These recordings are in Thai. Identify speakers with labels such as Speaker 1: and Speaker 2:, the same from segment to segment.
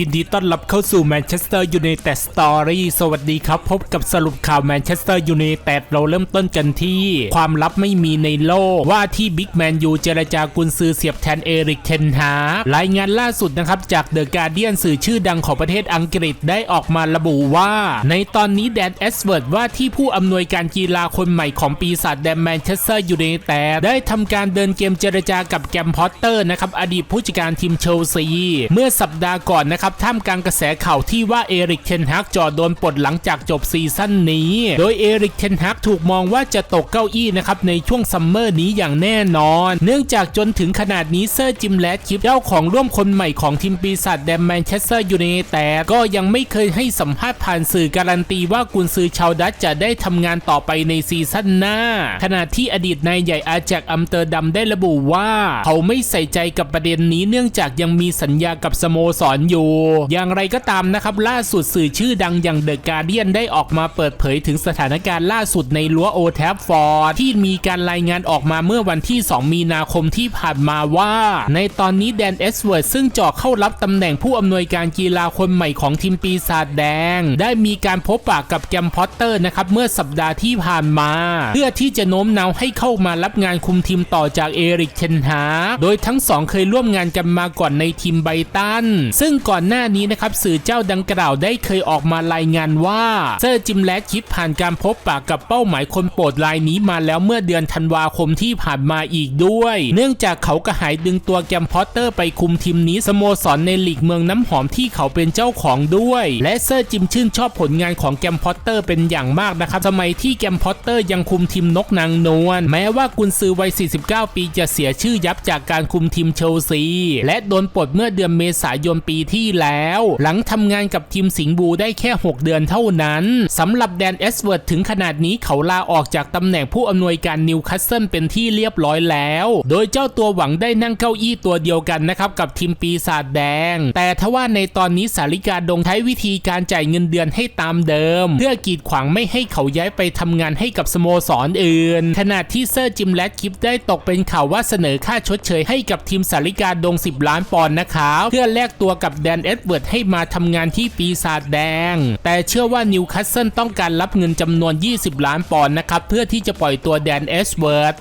Speaker 1: ยินดีต้อนรับเข้าสู่แมนเชสเตอร์ยูไนเต็ดสตอรี่สวัสดีครับ พบกับสรุปข่าวแมนเชสเตอร์ยูไนเต็ดเราเริ่มต้นกันที่ ความลับไม่มีในโลก ว่าที่บิ๊กแมนยูเจรจากุนซือเสียบแทนเอริกเทนฮารายงานล่าสุดนะครับ จากเดอะการเดียนสื่อชื่อดังของประเทศอังกฤษได้ออกมาระบุว่า ในตอนนี้แดนเอสเวิร์ดว่าที่ผู้อำนวยการกีฬาคนใหม่ของปีศาจแดนแมนเชสเตอร์ยูไนเต็ดได้ทำการเดินเกมเจรจากับแกมพอตเตอร์นะครับอดีตผู้จัดการทีมเชลซีเมื่อสัปดาห์ก่อนนะครับท่ามกลางกระแสข่าวที่ว่าเอริกเทนฮักจอดโดนปลดหลังจากจบซีซั่นนี้ โดยเอริกเทนฮักถูกมองว่าจะตกเก้าอี้นะครับในช่วงซัมเมอร์นี้อย่างแน่นอน เนื่องจากจนถึงขนาดนี้เซอร์จิมแลดคิปเจ้าของร่วมคนใหม่ของทีมปีศาจแดนแมนเชสเตอร์ยูไนเต็ดก็ยังไม่เคยให้สัมภาษณ์ผ่านสื่อการันตีว่ากุนซือชาวดัตจะได้ทำงานต่อไปในซีซั่นหน้า ขณะที่อดีตนายใหญ่อาแจกอัมเตอร์ดัมได้ระบุว่า เขาไม่ใส่ใจกับประเด็นนี้เนื่องจากยังมีสัญญากับสโมสรอยู่อย่างไรก็ตามนะครับล่าสุดสื่อชื่อดังอย่างเดอะการเดียนได้ออกมาเปิดเผยถึงสถานการณ์ล่าสุดในรั้วโอแทฟฟอร์ดที่มีการรายงานออกมาเมื่อวันที่ 2 มีนาคมที่ผ่านมาว่า ในตอนนี้แดนเอสเวิร์ดซึ่งเจาะเข้ารับตำแหน่งผู้อำนวยการกีฬาคนใหม่ของทีมปีศาจแดง ได้มีการพบปากกับแกมพอตเตอร์นะครับเมื่อสัปดาห์ที่ผ่านมา เพื่อที่จะโน้มน้าวให้เข้ามารับงานคุมทีมต่อจากเอริกเทนฮาโดยทั้งสองเคยร่วมงานกันมาก่อนในทีมไบตันซึ่งก่อนหน้านี้นะครับสื่อเจ้าดังกล่าวได้เคยออกมารายงานว่าเซอร์จิมแลดคิดผ่านการพบปากกับเป้าหมายคนโปรดรายนี้มาแล้วเมื่อเดือนธันวาคมที่ผ่านมาอีกด้วย เนื่องจากเขากระหายดึงตัวแกมพอตเตอร์ไปคุมทีมนี้สโมสรในลีกเมืองน้ำหอมที่เขาเป็นเจ้าของด้วย และเซอร์จิมชื่นชอบผลงานของแกมพอตเตอร์เป็นอย่างมากนะครับสมัยที่แกมพอตเตอร์ยังคุมทีมนกนางนวลแม้ว่ากุนซือวัย 49 ปีจะเสียชื่อยับจากการคุมทีมเชลซีและโดนปลดเมื่อเดือนเมษายนปีที่แล้ว หลังทำงานกับทีมสิงห์บูได้แค่ 6 เดือนเท่านั้นสำหรับแดนเอสเวิร์ดถึงขนาดนี้เขาลาออกจากตำแหน่งผู้อำนวยการนิวคาสเซิลเป็นที่เรียบร้อยแล้ว โดยเจ้าตัวหวังได้นั่งเก้าอี้ตัวเดียวกันนะครับกับทีมปีศาจแดง แต่ทว่าในตอนนี้สาริกาดงใช้วิธีการจ่ายเงินเดือนให้ตามเดิม เพื่อกีดขวางไม่ให้เขาย้ายไปทำงานให้กับสโมสรออื่น ขณะที่เซอร์จิมแลดคิปได้ตกเป็นข่าวว่าเสนอค่าชดเชยให้กับทีมสาริกาดง 10 ล้านปอนด์นะครับเพื่อแลกตัวกับแดนเอ็ดเวิร์ดให้มาทำงานที่ปีศาจแดง แต่เชื่อว่านิวคาสเซิลต้องการรับเงินจำนวน 20 ล้านปอนด์นะครับ เพื่อที่จะปล่อยตัวแดนเอสเวิร์ด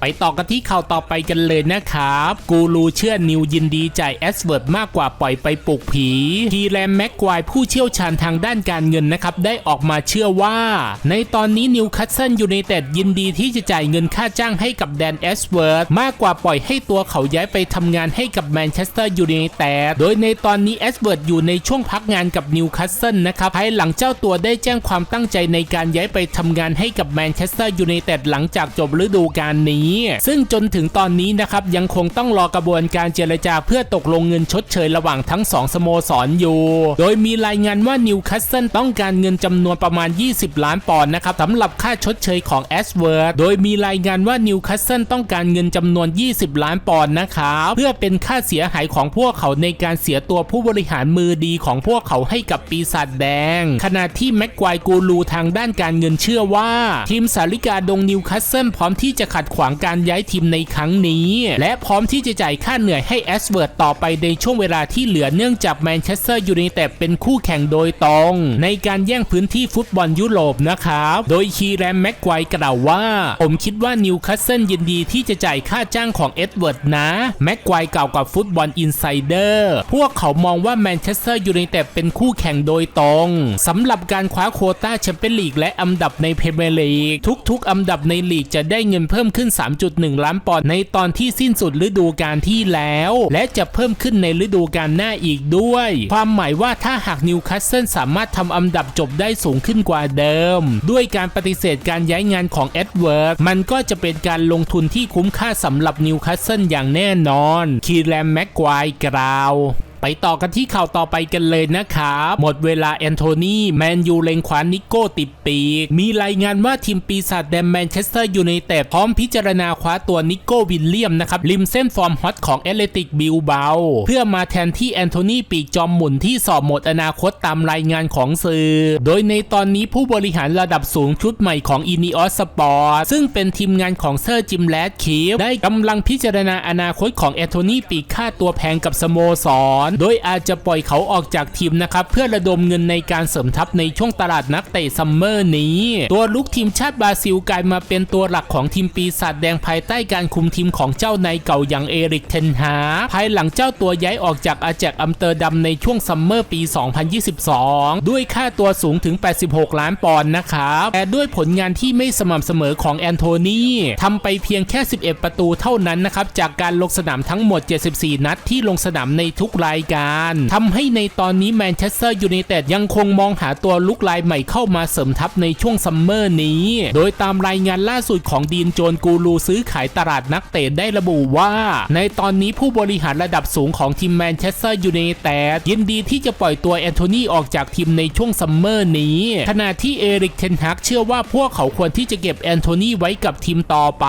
Speaker 1: ไปต่อกันที่ข่าวต่อไปกันเลยนะครับ กูรูเชื่อนิวยินดีจ่ายแอสเวิร์ดมากกว่าปล่อยไปปลุกผีทีแรมแม็กควายผู้เชี่ยวชาญทางด้านการเงินนะครับ ได้ออกมาเชื่อว่า ในตอนนี้นิวคัสเซิลยูไนเต็ดยินดีที่จะจ่ายเงินค่าจ้างให้กับแดนแอสเวิร์ดมากกว่าปล่อยให้ตัวเขาย้ายไปทำงานให้กับแมนเชสเตอร์ยูไนเต็ดโดยในตอนนี้แอสเวิร์ดอยู่ในช่วงพักงานกับนิวคัสเซิลนะครับภายหลังเจ้าตัวได้แจ้งความตั้งใจในการย้ายไปทำงานให้กับแมนเชสเตอร์ยูไนเต็ดหลังจากจบฤดูกาลนี้ซึ่งจนถึงตอนนี้นะครับยังคงต้องรอกระบวนการเจรจาเพื่อตกลงเงินชดเชยระหว่างทั้งสองสโมสรอยู่ โดยมีรายงานว่านิวคาสเซิลต้องการเงินจำนวนประมาณ 20 ล้านปอนด์นะครับสำหรับค่าชดเชยของแอสเวิร์ดโดยมีรายงานว่านิวคาสเซิลต้องการเงินจำนวน 20 ล้านปอนด์นะครับเพื่อเป็นค่าเสียหายของพวกเขาในการเสียตัวผู้บริหารมือดีของพวกเขาให้กับปีศาจแดง ขณะที่แม็กควายกูรูทางด้านการเงินเชื่อว่า ทีมสาริกาดงนิวคาสเซิลพร้อมที่จะขัดขวางการย้ายทีมในครั้งนี้ และพร้อมที่จะจ่ายค่าเหนื่อยให้แอสเวิร์ดต่อไปในช่วงเวลาที่เหลือเนื่องจากแมนเชสเตอร์ยูไนเต็ดเป็นคู่แข่งโดยตรง ในการแย่งพื้นที่ฟุตบอลยุโรปนะครับ โดยคีแรมแม็กไกวกล่าวว่า ผมคิดว่านิวคาสเซิลยินดีที่จะจ่ายค่าจ้างของเอ็ดเวิร์ดนะแม็กไกวกล่าวกับฟุตบอลอินไซเดอร์พวกเขามองว่าแมนเชสเตอร์ยูไนเต็ดเป็นคู่แข่งโดยตรงสำหรับการคว้าโคต้าแชมเปี้ยนลีกและอันดับในพรีเมียร์ลีกทุกๆ อันดับในลีกจะได้เงินเพิ่มขึ้น3.1 ล้านปอนด์ในตอนที่สิ้นสุดฤดูกาลที่แล้ว และจะเพิ่มขึ้นในฤดูกาลหน้าอีกด้วย ความหมายว่าถ้าหากนิวคาสเซิลสามารถทำอันดับจบได้สูงขึ้นกว่าเดิม ด้วยการปฏิเสธการย้ายงานของเอ็ดเวิร์ดมันก็จะเป็นการลงทุนที่คุ้มค่าสำหรับนิวคาสเซิลอย่างแน่นอน คีแรมแม็กควายกล่าว ไปต่อกันที่ข่าวต่อไปกันเลยนะครับหมดเวลาแอนโทนีแมนยูเลงขวานิโก้ติดปีก มีรายงานว่าทีมปีศาจแดนแมนเชสเตอร์ยูไนเต็ดพร้อมพิจารณาคว้าตัวนิโก้วิลเลียมนะครับริมเส้นฟอร์มฮอตของเอเลติกบิลเบาเพื่อมาแทนที่แอนโทนีปีกจอมหมุนที่สอบหมดอนาคตตามรายงานของสื่อ โดยในตอนนี้ผู้บริหารระดับสูงชุดใหม่ของอินิออสสปอร์ตซึ่งเป็นทีมงานของเซอร์จิมแลดคีฟได้กำลังพิจารณาอนาคตของแอนโทนีปีกค่าตัวแพงกับสโมสรโดยอาจจะปล่อยเขาออกจากทีมนะครับเพื่อระดมเงินในการเสริมทัพในช่วงตลาดนักเตะซัมเมอร์นี้ ตัวลุกทีมชาติบราซิลกลายมาเป็นตัวหลักของทีมปีศาจแดงภายใต้การคุมทีมของเจ้านายเก่าอย่างเอริกเทนฮาภายหลังเจ้าตัวย้ายออกจากอาแจกอัมสเตอร์ดัมในช่วงซัมเมอร์ปี 2022 ด้วยค่าตัวสูงถึง 86 ล้านปอนด์นะครับแต่ด้วยผลงานที่ไม่สม่ำเสมอของแอนโทนีทำไปเพียงแค่ 11 ประตูเท่านั้นนะครับจากการลงสนามทั้งหมด 74 นัดที่ลงสนามในทุกรายการทำให้ในตอนนี้แมนเชสเตอร์ยูไนเต็ดยังคงมองหาตัวลุกลายใหม่เข้ามาเสริมทัพในช่วงซัมเมอร์นี้ โดยตามรายงานล่าสุดของดีนโจนกูรูซื้อขายตลาดนักเตะได้ระบุว่า ในตอนนี้ผู้บริหารระดับสูงของทีมแมนเชสเตอร์ยูไนเต็ดยินดีที่จะปล่อยตัวแอนโทนีออกจากทีมในช่วงซัมเมอร์นี้ ขณะที่เอริกเทนฮักเชื่อว่าพวกเขาควรที่จะเก็บแอนโทนีไว้กับทีมต่อไป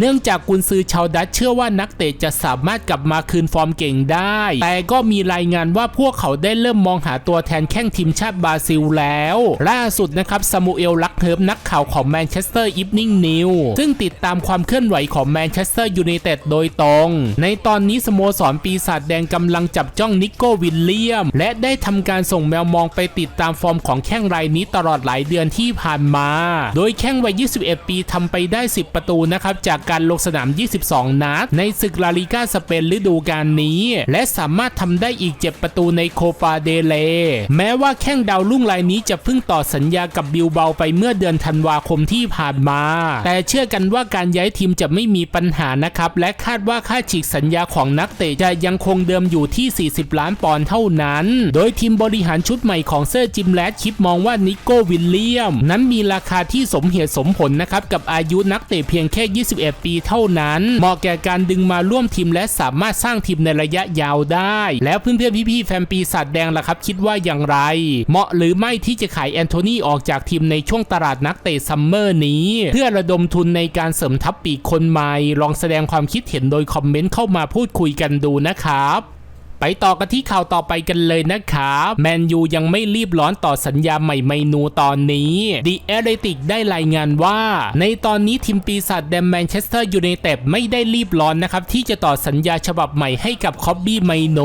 Speaker 1: เนื่องจากกุนซือชาวดัตเชื่อว่านักเตะจะสามารถกลับมาคืนฟอร์มเก่งได้ แต่ก็มมีรายงานว่าพวกเขาได้เริ่มมองหาตัวแทนแข้งทีมชาติบราซิลแล้ว ล่าสุดนะครับซามูเอลลักเฮิร์มนักข่าวของแมนเชสเตอร์อีฟนิ่งนิวซึ่งติดตามความเคลื่อนไหวของแมนเชสเตอร์ยูไนเต็ดโดยตรง ในตอนนี้สโมสรปีศาจแดงกำลังจับจ้องนิโก้วิลเลียม และได้ทำการส่งแมวมองไปติดตามฟอร์มของแข้งรายนี้ตลอดหลายเดือนที่ผ่านมา โดยแข้งวัย 21 ปีทำไปได้ 10 ประตูนะครับจากการลงสนาม 22 นัดในศึกลาลิกาสเปนฤดูกาลนี้ และสามารถทำได้อีก 7 ประตูในโคปาเดเล แม้ว่าแข้งดาวรุ่งรายนี้จะเพิ่งต่อสัญญากับบิลเบาไปเมื่อเดือนธันวาคมที่ผ่านมา แต่เชื่อกันว่าการย้ายทีมจะไม่มีปัญหานะครับ และคาดว่าค่าฉีกสัญญาของนักเตะจะยังคงเดิมอยู่ที่ 40 ล้านปอนด์เท่านั้น โดยทีมบริหารชุดใหม่ของเซอร์จิมแลดคิดมองว่านิโก้วิลเลียม นั้นมีราคาที่สมเหตุสมผลนะครับกับอายุนักเตะเพียงแค่ 21 ปีเท่านั้น เหมาะแก่การดึงมาร่วมทีมและสามารถสร้างทีมในระยะยาวได้ แล้แล้วเพื่อนๆพี่ๆแฟนปีศาจแดงล่ะครับ คิดว่าอย่างไร เหมาะหรือไม่ที่จะขายแอนโทนีออกจากทีมในช่วงตลาดนักเตะซัมเมอร์นี้ เพื่อระดมทุนในการเสริมทัพปีกคนใหม่ลองแสดงความคิดเห็นโดยคอมเมนต์เข้ามาพูดคุยกันดูนะครับ ไปต่อกันที่ข่าวต่อไปกันเลยนะครับแมนยูยังไม่รีบร้อนต่อสัญญาใหม่เมนูตอนนี้ดีเอเรติกได้รายงานว่า ในตอนนี้ทีมปีศาจแดมแมนเชสเตอร์ยูไนเต็ดไม่ได้รีบร้อนนะครับ ที่จะต่อสัญญาฉบับใหม่ให้กับคอบบี้ไมโน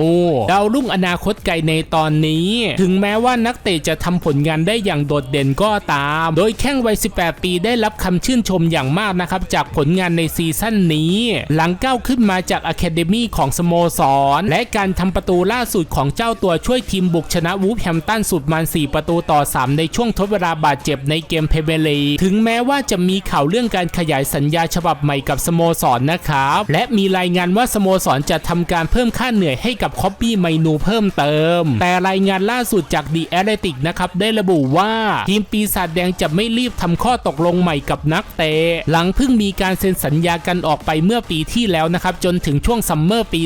Speaker 1: ดาวรุ่งอนาคตไกลในตอนนี้ ถึงแม้ว่านักเตะจะทำผลงานได้อย่างโดดเด่นก็ตาม โดยแข้งวัย 18 ปีได้รับคำชื่นชมอย่างมากนะครับ จากผลงานในซีซั่นนี้ หลังก้าวขึ้นมาจากอะคาเดมี่ของสโมสร และการทำประตูล่าสุดของเจ้าตัวช่วยทีมบุกชนะวูฟแฮมตันสุดมัน 4 ประตูต่อ 3 ในช่วงทดเวลาบาดเจ็บในเกมเพเบลีถึงแม้ว่าจะมีข่าวเรื่องการขยายสัญญาฉบับใหม่กับสโมสรนนะครับ และมีรายงานว่าสโมสรจะทำการเพิ่มค่าเหนื่อยให้กับคอปปี้ไมนูเพิ่มเติม แต่รายงานล่าสุดจากดีแอตเลติกนะครับได้ระบุว่าทีมปีศาจแดงจะไม่รีบทำข้อตกลงใหม่กับนักเตะหลังเพิ่งมีการเซ็นสัญญากันออกไปเมื่อปีที่แล้วนะครับจนถึงช่วงซัมเมอร์ปี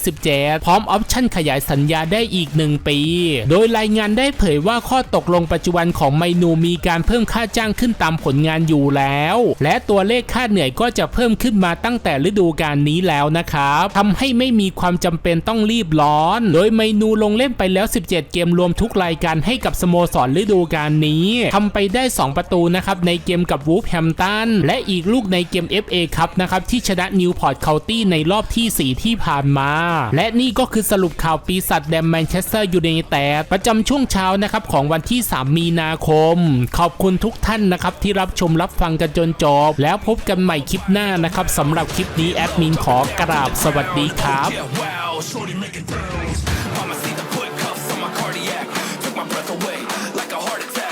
Speaker 1: 2027 พร้อมออปชั่นขยายสัญญาได้อีก 1 ปี โดยรายงานได้เผยว่าข้อตกลงปัจจุบันของไมนูมีการเพิ่มค่าจ้างขึ้นตามผลงานอยู่แล้ว และตัวเลขค่าเหนื่อยก็จะเพิ่มขึ้นมาตั้งแต่ฤดูกาลนี้แล้วนะครับทำให้ไม่มีความจำเป็นต้องรีบร้อน โดยไมนูลงเล่นไปแล้ว 17 เกมรวมทุกรายการให้กับสโมสรฤดูกาลนี้ทำไปได้ 2 ประตูนะครับในเกมกับวูฟแฮมตันและอีกลูกในเกม FA ครับนะครับที่ชนะนิวพอร์ตเคานตี้ในรอบที่ 4 ที่ผ่านมา และนี่ก็คือสรุปข่าวปีศาจแดมแมนเชสเตอร์ยูไนเต็ดประจำช่วงเช้านะครับของวันที่ 3 มีนาคม ขอบคุณทุกท่านนะครับที่รับชมรับฟังกันจนจบ แล้วพบกันใหม่คลิปหน้านะครับสำหรับคลิปนี้แอดมินขอกราบสวัสดีครับ